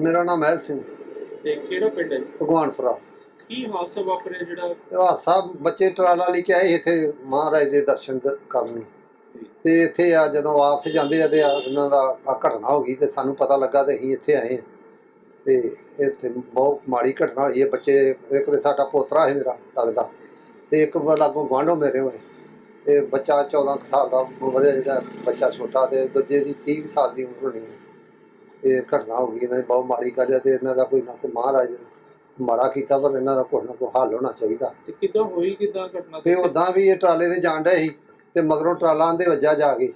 ਮੇਰਾ ਨਾਮ ਮਹਿਲ ਸਿੰਘ। ਤੇ ਕਿਹੜਾ ਪਿੰਡ ਹੈ ਜੀ? ਭਗਵਾਨਪੁਰਾ। ਕੀ ਹਾਦਸਾ ਵਾਪਰਿਆ ਜਿਹੜਾ? ਹਾਸਾ ਬੱਚੇ ਟਰਾਲਾ ਲਈ ਕੇ ਆਏ ਇੱਥੇ ਮਹਾਰਾਜ ਦੇ ਦਰਸ਼ਨ ਦ- ਕਰਨ। ਤੇ ਇੱਥੇ ਆ ਜਦੋਂ ਵਾਪਸ ਜਾਂਦੇ ਆ ਤੇ ਆ ਉਹਨਾਂ ਦਾ ਆ ਘਟਨਾ ਹੋ ਗਈ ਤੇ ਸਾਨੂੰ ਪਤਾ ਲੱਗਾ ਤੇ ਅਸੀਂ ਇੱਥੇ ਆਏ ਹਾਂ ਤੇ ਇੱਥੇ ਬਹੁਤ ਮਾੜੀ ਘਟਨਾ ਹੋਈ ਹੈ ਬੱਚੇ ਇੱਕ ਤੇ ਸਾਡਾ ਪੋਤਰਾ ਹੈ ਮੇਰਾ ਲੱਗਦਾ। ਤੇ ਇੱਕ ਲਾਗੋਂ ਗਵਾਂਢੋਂ ਮੇਰੇ ਹੋਏ। ਤੇ ਬੱਚਾ 14 ਕੁ ਸਾਲ ਦਾ ਉਮਰ ਹੈ ਜਿਹੜਾ ਬੱਚਾ ਛੋਟਾ ਤੇ ਦੂਜੇ ਦੀ 30 ਕੁ ਸਾਲ ਦੀ ਉਮਰ ਹੋਣੀ ਹੈ ਇਹ ਘਟਨਾ ਹੋ ਗਈ ਇਹਨਾਂ ਦੀ ਬਹੁਤ ਮਾੜੀ ਗੱਲ ਹੈ ਤੇ ਇਹਨਾਂ ਦਾ ਕੋਈ ਨਾ ਕੋਈ ਮਹਾਰਾਜ ਮਾੜਾ ਕੀਤਾ ਪਰ ਇਹਨਾਂ ਦਾ ਕੋਈ ਨਾ ਕੋਈ ਹੱਲ ਹੋਣਾ ਚਾਹੀਦਾ। ਤੇ ਕਿੱਦਾਂ ਹੋਈ ਕਿੱਦਾਂ ਘਟਨਾ ਤੇ ਉਦਾਂ ਵੀ ਇਹ ਟਰਾਲੇ ਤੇ ਜਾਣ ਡਿਆ ਸੀ ਤੇ ਮਗਰੋਂ ਟਰਾਲਾ ਆਂਦੇ ਵੱਜਾ ਜਾ ਕੇ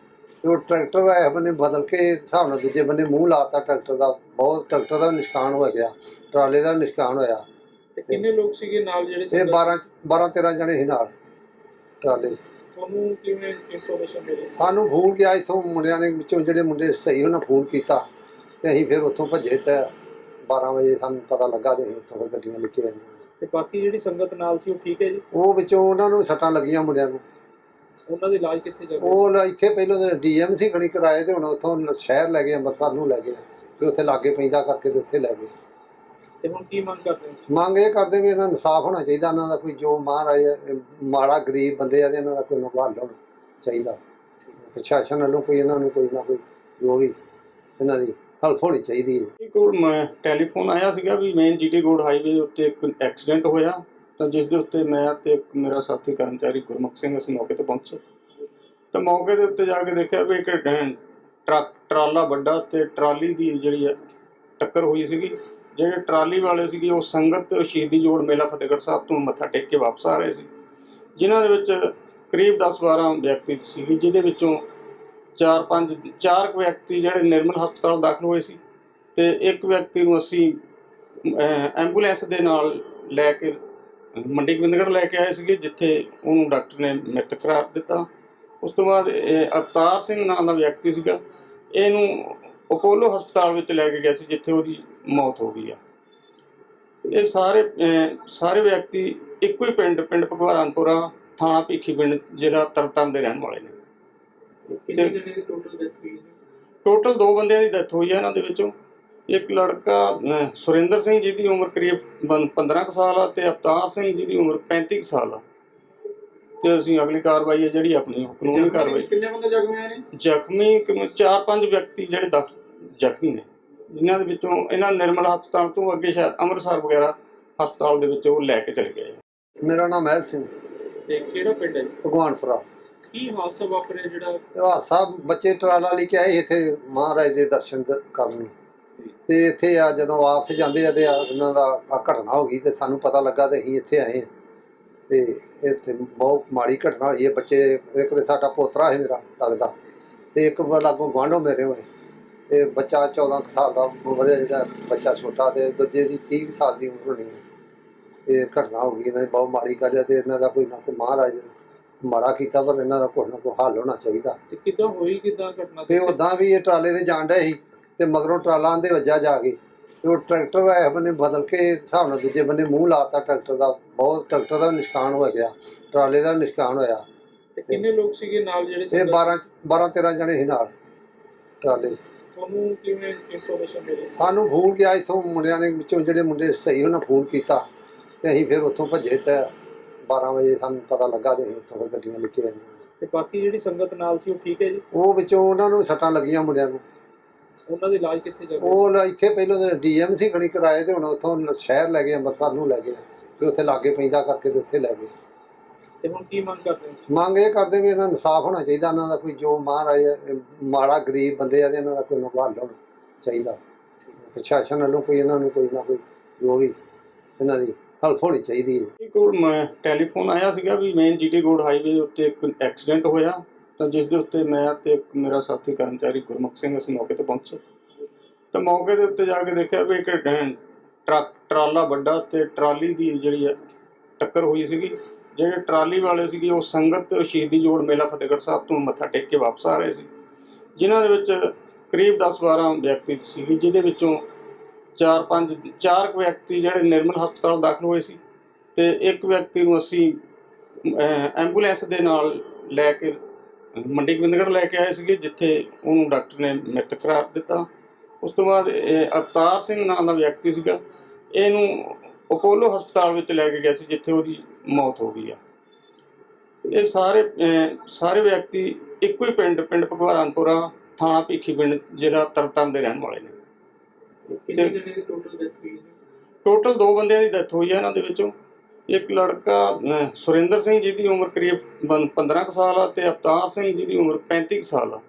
ਤੇ ਉਹ ਟਰੈਕਟਰ ਇਹ ਬੰਨੇ ਬਦਲ ਕੇ ਹਿਸਾਬ ਨਾਲ ਦੂਜੇ ਬੰਨੇ ਮੂੰਹ ਲਾਤਾ ਟਰੈਕਟਰ ਦਾ ਬਹੁਤ ਟਰੈਕਟਰ ਦਾ ਨਿਸ਼ਕਾਨ ਹੋ ਗਿਆ ਟਰਾਲੇ ਦਾ ਨਿਸ਼ਕਾਨ ਹੋਇਆ। ਤੇ ਕਿੰਨੇ ਲੋਕ ਸੀਗੇ ਨਾਲ ਜਿਹੜੇ ਇਹ ਸੰਗਤ- 12 12 13 ਜਣੇ ਸੀ ਨਾਲ ਟਰਾਲੇ। ਤੁਹਾਨੂੰ ਕਿਵੇਂ ਇਨਫੋਰਮੇਸ਼ਨ ਮਿਲੀ? ਸਾਨੂੰ ਫੋਨ ਗਿਆ ਇੱਥੋਂ ਮੁੰਡਿਆਂ ਨੇ ਵਿੱਚੋਂ ਜਿਹੜੇ ਮੁੰਡੇ ਸਹੀ ਉਹਨਾਂ ਫੋਨ ਕੀਤਾ। ਤੇ ਅਸੀਂ ਫਿਰ ਉੱਥੋਂ ਭੱਜੇ ਤੇ 12 ਵਜੇ ਸਾਨੂੰ ਪਤਾ ਲੱਗਾ ਤੇ ਅਸੀਂ ਉੱਥੋਂ ਫਿਰ ਗੱਡੀਆਂ ਲੈ ਕੇ ਆਏ। ਤੇ ਬਾਕੀ ਜਿਹੜੀ ਸੰਗਤ ਨਾਲ ਸੀ ਉਹ ਠੀਕ ਹੈ ਜੀ? ਉਹ ਵਿੱਚੋਂ ਉਹਨਾਂ ਨੂੰ ਸੱਟਾਂ ਲੱਗੀਆਂ ਮੁੰਡਿਆਂ ਨੂੰ। ਉਹਨਾਂ ਦਾ ਇਲਾਜ ਕਿੱਥੇ ਚੱਲ ਉਹ ਲ- ਇੱਥੇ ਪਹਿਲਾਂ ਡੀਐਮਸੀ ਖਣੀ ਕਰਾਏ ਤੇ ਹੁਣ ਉੱਥੋਂ ਲ- ਸ਼ਹਿਰ ਲੈ ਗਏ ਅੰਮ੍ਰਿਤਸਰ ਨੂੰ ਲੈ ਗਏ। ਤੇ ਉੱਥੇ ਲਾਗੇ ਪੈਂਦਾ ਕਰਕੇ ਤੇ ਉੱਥੇ ਲੈ ਗਏ। ਤੇ ਹੁਣ ਕੀ ਮੰਗ ਕਰਦੇ ਹੋ? ਮੰਗ ਇਹ ਕਰਦੇ ਵੀ ਇਹਨਾਂ ਨੂੰ ਇਨਸਾਫ ਹੋਣਾ ਚਾਹੀਦਾ ਇਹਨਾਂ ਦਾ ਕੋਈ ਜੋ ਮਹਾਰਾਜ ਹੈ, ਮਾੜਾ ਗਰੀਬ ਬੰਦੇ ਆ ਤੇ ਇਹਨਾਂ ਦਾ ਕੋਈ ਨਾ ਕੋਈ ਹੱਲ ਹੋਣਾ ਚਾਹੀਦਾ। ਪ੍ਰਸ਼ਾਸਨ ਵੱਲੋਂ ਕੋਈ ਇਹਨਾਂ ਨੂੰ ਕੋਈ ਨਾ ਕੋਈ ਜੋ ਵੀ ਇਹਨਾਂ ਦੀ ਹੈਲਪ ਹੋਣੀ ਚਾਹੀਦੀ ਹੈ। ਇਹ ਕੋਲ ਮੈਂ ਟੈਲੀਫੋਨ ਆਇਆ ਸੀਗਾ ਵੀ ਮੇਨ ਜੀਟੀ ਰੋਡ ਹਾਈਵੇ ਦੇ ਉੱਤੇ ਇੱਕ ਐਕਸੀਡੈਂਟ ਹੋਇਆ। ਤਾਂ ਜਿਸ ਦੇ ਉੱਤੇ ਮੈਂ ਤੇ ਇੱਕ ਮੇਰਾ ਸਾਥੀ ਕਰਮਚਾਰੀ ਗੁਰਮੁਖ ਸਿੰਘ ਅਸੀਂ ਮੌਕੇ ਤੇ ਪਹੁੰਚੇ। ਤਾਂ ਮੌਕੇ ਦੇ ਉੱਤੇ ਜਾ ਕੇ ਦੇਖਿਆ ਵੀ ਇੱਕ ਟਰੱਕ ਟਰਾਲਾ ਵੱਡਾ ਤੇ ਟਰਾਲੀ ਦੀ ਜਿਹੜੀ ਹੈ ਟੱਕਰ ਹੋਈ ਸੀਗੀ। ਜਿਹੜੇ ਟਰਾਲੀ ਵਾਲੇ ਸੀਗੇ ਉਹ ਸੰਗਤ ਸ਼ਹੀਦੀ ਜੋੜ ਮੇਲਾ ਫਤਿਹਗੜ੍ਹ ਸਾਹਿਬ ਤੋਂ ਮੱਥਾ ਟੇਕ ਕੇ ਵਾਪਸ ਆ ਰਹੇ ਸੀ। ਜਿਨ੍ਹਾਂ ਦੇ ਵਿੱਚ ਕਰੀਬ 10-12 ਵਿਅਕਤੀ ਸੀਗੇ, ਜਿਹਦੇ ਵਿੱਚੋਂ ਚਾਰ ਪੰਜ ਚਾਰ ਕੁ ਵਿਅਕਤੀ ਜਿਹੜੇ ਨਿਰਮਲ ਹਸਪਤਾਲ ਦਾਖਲ ਹੋਏ ਸੀ ਤੇ ਇੱਕ ਵਿਅਕਤੀ ਨੂੰ ਅਸੀਂ ਅਹ, ਐਂਬੂਲੈਂਸ ਦੇ ਨਾਲ ਲੈ ਕੇ ਮੰਡੀ ਗੋਬਿੰਦਗੜ੍ਹ ਲੈ ਕੇ ਆਏ ਸੀਗੇ ਜਿੱਥੇ ਉਹਨੂੰ ਡਾਕਟਰ ਨੇ ਮ੍ਰਿਤਕ ਕਰਾਰ ਦਿੱਤਾ। ਉਸ ਤੋਂ ਬਾਅਦ ਇਹ ਅਵਤਾਰ ਸਿੰਘ ਨਾਂ ਦਾ ਵਿਅਕਤੀ ਸੀਗਾ। ਇਹਨੂੰ ਅਪੋਲੋ ਹਸਪਤਾਲ ਵਿੱਚ ਲੈ ਕੇ ਗਿਆ ਸੀ ਜਿੱਥੇ ਉਹਦੀ ਮੌਤ ਹੋ ਗਈ ਆ। ਇਹ ਸਾਰੇ ਸਾਰੇ ਵਿਅਕਤੀ ਇੱਕੋ ਹੀ ਪਿੰਡ ਪਿੰਡ ਭਗਵਾਨਪੁਰਾ ਥਾਣਾ ਭੀਖੀ ਪਿੰਡ ਜ਼ਿਲ੍ਹਾ ਤਰਨਤਾਰਨ ਦੇ ਰਹਿਣ ਵਾਲੇ ਨੇ। ਕਿੰਨੇ ਜਣੇ ਦੀ ਟੋਟਲ ਡੈਥ ਹੋਈ ਜੀ? ਟੋਟਲ ਦੋ ਬੰਦਿਆਂ ਦੀ ਡੈਥ ਹੋਈ ਹੈ ਇਹਨਾਂ ਦੇ ਵਿੱਚੋਂ। ਇੱਕ ਲੜਕਾ ਅਹ, ਸੁਰਿੰਦਰ ਸਿੰਘ ਜੀ ਦੀ ਉਮਰ ਕਰੀਬ ਬੰ- 15 ਕੁ ਸਾਲ ਆ ਤੇ ਅਵਤਾਰ ਸਿੰਘ ਜੀ ਦੀ ਉਮਰ 35 ਕੁ ਸਾਲ ਆ। ਤੇ ਅਸੀਂ ਅਗਲੀ ਕਾਰਵਾਈ ਹੈ ਜਿਹੜੀ ਆਪਣੀ ਉਹ ਕਾਨੂੰਨੀ ਕਾਰਵਾਈ। ਕਿੰਨੇ ਬੰਦੇ ਜ਼ਖਮੀ ਹੋਏ ਨੇ? ਜ਼ਖਮੀ ਕਿਵੇਂ ਚਾਰ ਪੰਜ ਵਿਅਕਤੀ ਜਿਹੜੇ ਦਖ ਜ਼ਖਮੀ ਨੇ ਜਿਨ੍ਹਾਂ ਦੇ ਵਿੱਚੋਂ ਇਹਨਾਂ ਨਿਰਮਲ ਹਸਪਤਾਲ ਤੋਂ ਅੱਗੇ ਸ਼ਾਇਦ ਅੰਮ੍ਰਿਤਸਰ ਵਗੈਰਾ ਹਸਪਤਾਲ ਦੇ ਵਿੱਚ ਉਹ ਲੈ ਕੇ ਚਲੇ ਗਏ ਮੇਰਾ ਨਾਮ ਮਹਿਲ ਸਿੰਘ। ਤੇ ਕਿਹੜਾ ਪਿੰਡ ਹੈ ਜੀ? ਭਗਵਾਨਪੁਰਾ। ਕੀ ਹਾਦਸਾ ਵਾਪਰਿਆ ਜਿਹੜਾ? ਹਾਸਾ ਬੱਚੇ ਟਰਾਲਾ ਲਈ ਕੇ ਆਏ ਇੱਥੇ ਮਹਾਰਾਜ ਦੇ ਦਰਸ਼ਨ ਦ- ਕਰਨ। ਤੇ ਇੱਥੇ ਆ ਜਦੋਂ ਵਾਪਸ ਜਾਂਦੇ ਆ ਤੇ ਆ ਉਹਨਾਂ ਦਾ ਆ ਘਟਨਾ ਹੋ ਗਈ ਤੇ ਸਾਨੂੰ ਪਤਾ ਲੱਗਾ ਤੇ ਅਸੀਂ ਇੱਥੇ ਆਏ ਹਾਂ ਤੇ ਇੱਥੇ ਬਹੁਤ ਮਾੜੀ ਘਟਨਾ ਹੋਈ ਹੈ ਬੱਚੇ, ਇੱਕ ਤੇ ਸਾਡਾ ਪੋਤਰਾ ਹੈ ਮੇਰਾ, ਲੱਗਦਾ। ਤੇ ਇੱਕ ਲਾਗੋਂ ਗਵਾਂਢੋਂ ਮੇਰੇ ਹੋਏ। ਤੇ ਬੱਚਾ 14 ਕੁ ਸਾਲ ਦਾ ਉਮਰ ਹੈ ਜਿਹੜਾ, ਬੱਚਾ ਛੋਟਾ ਤੇ ਦੂਜੇ ਦੀ 30 ਕੁ ਸਾਲ ਦੀ ਉਮਰ ਹੋਣੀ ਹੈ ਇਹ ਘਟਨਾ ਹੋ ਗਈ, ਇਹਨਾਂ ਦੀ ਬਹੁਤ ਮਾੜੀ ਗੱਲ ਹੈ ਤੇ ਇਹਨਾਂ ਦਾ ਕੋਈ ਨਾ ਕੋਈ ਮਹਾਰਾਜ ਮਾੜਾ ਕੀਤਾ ਪਰ ਇਹਨਾਂ ਦਾ ਕੋਈ ਨਾ ਕੋਈ ਹੱਲ ਹੋਣਾ ਚਾਹੀਦਾ। ਤੇ ਕਿੱਦਾਂ ਹੋਈ ਕਿੱਦਾਂ ਘਟਨਾ? ਤੇ ਉਦਾਂ ਵੀ ਇਹ ਟਰਾਲੇ ਤੇ ਜਾਣ ਡਿਆ ਸੀ ਤੇ ਮਗਰੋਂ ਟਰਾਲਾ ਆਂਦੇ ਵੱਜਾ ਜਾ ਕੇ। ਤੇ ਉਹ ਟਰੈਕਟਰ ਇਹ ਬੰਨੇ ਬਦਲ ਕੇ ਹਿਸਾਬ ਨਾਲ ਦੂਜੇ ਬੰਨੇ ਮੂੰਹ ਲਾਤਾ ਟਰੈਕਟਰ ਦਾ। ਬਹੁਤ ਟਰੈਕਟਰ ਦਾ ਨਿਸ਼ਕਾਨ ਹੋ ਗਿਆ ਟਰਾਲੇ ਦਾ ਨਿਸ਼ਕਾਨ ਹੋਇਆ। ਤੇ ਕਿੰਨੇ ਲੋਕ ਸੀਗੇ ਨਾਲ ਜਿਹੜੇ ਇਹ ਸੰਗਤ- 12 12 13 ਜਣੇ ਸੀ ਨਾਲ ਟਰਾਲੇ। ਤੁਹਾਨੂੰ ਕਿਵੇਂ ਇਨਫੋਰਮੇਸ਼ਨ ਮਿਲੀ? ਸਾਨੂੰ ਫੋਨ ਗਿਆ ਇੱਥੋਂ ਮੁੰਡਿਆਂ ਨੇ ਵਿੱਚੋਂ ਜਿਹੜੇ ਮੁੰਡੇ ਸਹੀ ਉਹਨਾਂ ਫੋਨ ਕੀਤਾ ਤੇ ਅਸੀਂ ਫਿਰ ਉੱਥੋਂ ਭੱਜੇ ਤੇ 12 ਵਜੇ ਸਾਨੂੰ ਪਤਾ ਲੱਗਾ ਤੇ ਅਸੀਂ ਉੱਥੋਂ ਫਿਰ ਗੱਡੀਆਂ ਲੈ ਕੇ ਆਏ। ਤੇ ਬਾਕੀ ਜਿਹੜੀ ਸੰਗਤ ਨਾਲ ਸੀ ਉਹ ਠੀਕ ਹੈ ਜੀ? ਉਹ ਵਿੱਚੋਂ ਉਹਨਾਂ ਨੂੰ ਸੱਟਾਂ ਲੱਗੀਆਂ ਮੁੰਡਿਆਂ ਨੂੰ। ਉਹਨਾਂ ਦਾ ਇਲਾਜ ਕਿੱਥੇ ਚੱਲ ਉਹ ਲ- ਇੱਥੇ ਪਹਿਲਾਂ ਡੀਐਮਸੀ ਖਣੀ ਕਰਾਏ ਤੇ ਹੁਣ ਉੱਥੋਂ ਲ- ਸ਼ਹਿਰ ਲੈ ਗਏ ਅੰਮ੍ਰਿਤਸਰ ਨੂੰ ਲੈ ਗਏ। ਤੇ ਉੱਥੇ ਲਾਗੇ ਪੈਂਦਾ ਕਰਕੇ ਤੇ ਉੱਥੇ ਲੈ ਗਏ। ਤੇ ਹੁਣ ਕੀ ਮੰਗ ਕਰਦੇ ਹੋ? ਮੰਗ ਇਹ ਕਰਦੇ ਵੀ ਇਹਨਾਂ ਨੂੰ ਇਨਸਾਫ ਹੋਣਾ ਚਾਹੀਦਾ ਇਹਨਾਂ ਦਾ ਕੋਈ ਜੋ ਮਹਾਰਾਜ ਹੈ, ਮਾੜਾ ਗਰੀਬ ਬੰਦੇ ਆ ਤੇ ਇਹਨਾਂ ਦਾ ਕੋਈ ਨਾ ਕੋਈ ਹੱਲ ਹੋਣਾ ਚਾਹੀਦਾ। ਪ੍ਰਸ਼ਾਸਨ ਵੱਲੋਂ ਕੋਈ ਇਹਨਾਂ ਨੂੰ ਕੋਈ ਨਾ ਕੋਈ ਜੋ ਵੀ ਇਹਨਾਂ ਦੀ ਹੈਲਪ ਹੋਣੀ ਚਾਹੀਦੀ ਹੈ। ਇਹ ਕੋਲ ਮੈਂ ਟੈਲੀਫੋਨ ਆਇਆ ਸੀਗਾ ਵੀ ਮੇਨ ਜੀਟੀ ਰੋਡ ਹਾਈਵੇ ਦੇ ਉੱਤੇ ਇੱਕ ਐਕਸੀਡੈਂਟ ਹੋਇਆ। ਤਾਂ ਜਿਸ ਦੇ ਉੱਤੇ ਮੈਂ ਤੇ ਇੱਕ ਮੇਰਾ ਸਾਥੀ ਕਰਮਚਾਰੀ ਗੁਰਮੁਖ ਸਿੰਘ ਅਸੀਂ ਮੌਕੇ ਤੇ ਪਹੁੰਚੇ। ਤਾਂ ਮੌਕੇ ਦੇ ਉੱਤੇ ਜਾ ਕੇ ਦੇਖਿਆ ਵੀ ਇੱਕ ਟਰੱਕ ਟਰਾਲਾ ਵੱਡਾ ਤੇ ਟਰਾਲੀ ਦੀ ਜਿਹੜੀ ਹੈ ਟੱਕਰ ਹੋਈ ਸੀਗੀ। ਜਿਹੜੇ ਟਰਾਲੀ ਵਾਲੇ ਸੀਗੇ ਉਹ ਸੰਗਤ ਸ਼ਹੀਦੀ ਜੋੜ ਮੇਲਾ ਫਤਿਹਗੜ੍ਹ ਸਾਹਿਬ ਤੋਂ ਮੱਥਾ ਟੇਕ ਕੇ ਵਾਪਸ ਆ ਰਹੇ ਸੀ। ਜਿਨ੍ਹਾਂ ਦੇ ਵਿੱਚ ਕਰੀਬ 10-12 ਵਿਅਕਤੀ ਸੀਗੇ, ਜਿਹਦੇ ਵਿੱਚੋਂ ਚਾਰ ਪੰਜ ਚਾਰ ਕੁ ਵਿਅਕਤੀ ਜਿਹੜੇ ਨਿਰਮਲ ਹਸਪਤਾਲ ਦਾਖਲ ਹੋਏ ਸੀ ਤੇ ਇੱਕ ਵਿਅਕਤੀ ਨੂੰ ਅਸੀਂ ਅਹ, ਐਂਬੂਲੈਂਸ ਦੇ ਨਾਲ ਲੈ ਕੇ ਮੰਡੀ ਗੋਬਿੰਦਗੜ੍ਹ ਲੈ ਕੇ ਆਏ ਸੀਗੇ ਜਿੱਥੇ ਉਹਨੂੰ ਡਾਕਟਰ ਨੇ ਮ੍ਰਿਤਕ ਕਰਾਰ ਦਿੱਤਾ। ਉਸ ਤੋਂ ਬਾਅਦ ਇਹ ਅਵਤਾਰ ਸਿੰਘ ਨਾਂ ਦਾ ਵਿਅਕਤੀ ਸੀਗਾ। ਇਹਨੂੰ ਅਪੋਲੋ ਹਸਪਤਾਲ ਵਿੱਚ ਲੈ ਕੇ ਗਿਆ ਸੀ ਜਿੱਥੇ ਉਹਦੀ ਮੌਤ ਹੋ ਗਈ ਆ। ਇਹ ਸਾਰੇ ਸਾਰੇ ਵਿਅਕਤੀ ਇੱਕੋ ਹੀ ਪਿੰਡ ਪਿੰਡ ਭਗਵਾਨਪੁਰਾ ਥਾਣਾ ਭੀਖੀ ਪਿੰਡ ਜ਼ਿਲ੍ਹਾ ਤਰਨਤਾਰਨ ਦੇ ਰਹਿਣ ਵਾਲੇ ਨੇ। ਕਿੰਨੇ ਜਣੇ ਦੀ ਟੋਟਲ ਡੈਥ ਹੋਈ ਹੈ ਟੋਟਲ ਦੋ ਬੰਦਿਆਂ ਦੀ ਡੈਥ ਹੋਈ ਹੈ ਇਹਨਾਂ ਦੇ ਵਿੱਚੋਂ। ਇੱਕ ਲੜਕਾ ਅਹ, ਸੁਰਿੰਦਰ ਸਿੰਘ ਜੀ ਦੀ ਉਮਰ ਕਰੀਬ ਬੰ- 15 ਕੁ ਸਾਲ ਆ ਤੇ ਅਵਤਾਰ ਸਿੰਘ ਜੀ ਦੀ ਉਮਰ 35 ਕੁ ਸਾਲ ਆ।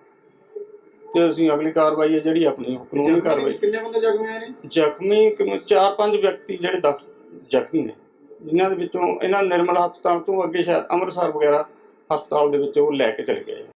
ਤੇ ਅਸੀਂ ਅਗਲੀ ਕਾਰਵਾਈ ਹੈ ਜਿਹੜੀ ਆਪਣੀ ਉਹ ਕਾਨੂੰਨੀ ਕਾਰਵਾਈ। ਕਿੰਨੇ ਬੰਦੇ ਜ਼ਖਮੀ ਹੋਏ ਨੇ? ਜ਼ਖਮੀ ਕਿਵੇਂ ਚਾਰ ਪੰਜ ਵਿਅਕਤੀ ਜਿਹੜੇ ਦਖ- ਜ਼ਖਮੀ ਨੇ। ਜਿਨ੍ਹਾਂ ਦੇ ਵਿੱਚੋਂ ਇਹਨਾਂ ਨਿਰਮਲ ਹਸਪਤਾਲ ਤੋਂ ਅੱਗੇ ਸ਼ਾਇਦ ਅੰਮ੍ਰਿਤਸਰ ਵਗੈਰਾ ਹਸਪਤਾਲ ਦੇ ਵਿੱਚ ਉਹ ਲੈ ਕੇ ਚਲੇ ਗਏ